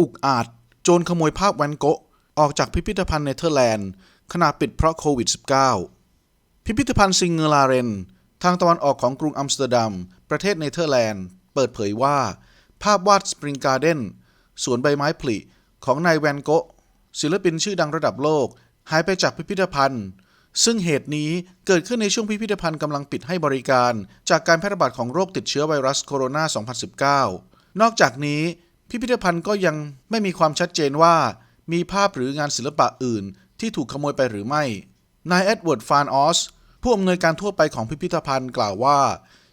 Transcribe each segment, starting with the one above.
อุกอาจ โจรขโมยภาพแวนโกะออกจากพิพิธภัณฑ์เนเธอร์แลนด์ ขณะปิดเพราะโควิด -19 พิพิธภัณฑ์ซิงเงอลาเรน ทางตะวันออกของกรุงอัมสเตอร์ดัม ประเทศเนเธอร์แลนด์ เปิดเผยว่า ภาพวาดสปริงการ์เดนสวนใบไม้ผลิของนายแวนโกะศิลปินชื่อดังระดับโลก หายไปจากพิพิธภัณฑ์ ซึ่งเหตุนี้เกิดขึ้นในช่วงพิพิธภัณฑ์กำลังปิดให้บริการ จากการแพร่ระบาดของโรคติดเชื้อไวรัสโคโรนา 2019 นอกจากนี้ พิพิธภัณฑ์ก็ยังไม่มีความชัดเจนว่า มีภาพหรืองานศิลปะอื่น ที่ถูกขโมยไปหรือไม่ นายเอ็ดเวิร์ดฟานออสผู้อำนวยการทั่วไปของพิพิธภัณฑ์กล่าวว่า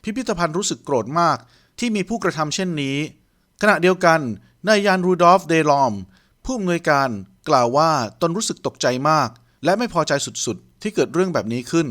พิพิธภัณฑ์รู้สึกโกรธมาก ที่มีผู้กระทำเช่นนี้ ขณะเดียวกันนายยานรูดอฟเดลอมผู้อำนวยการกล่าวว่าตนรู้สึกตกใจมาก และไม่พอใจสุดๆ ที่เกิดเรื่องแบบนี้ขึ้น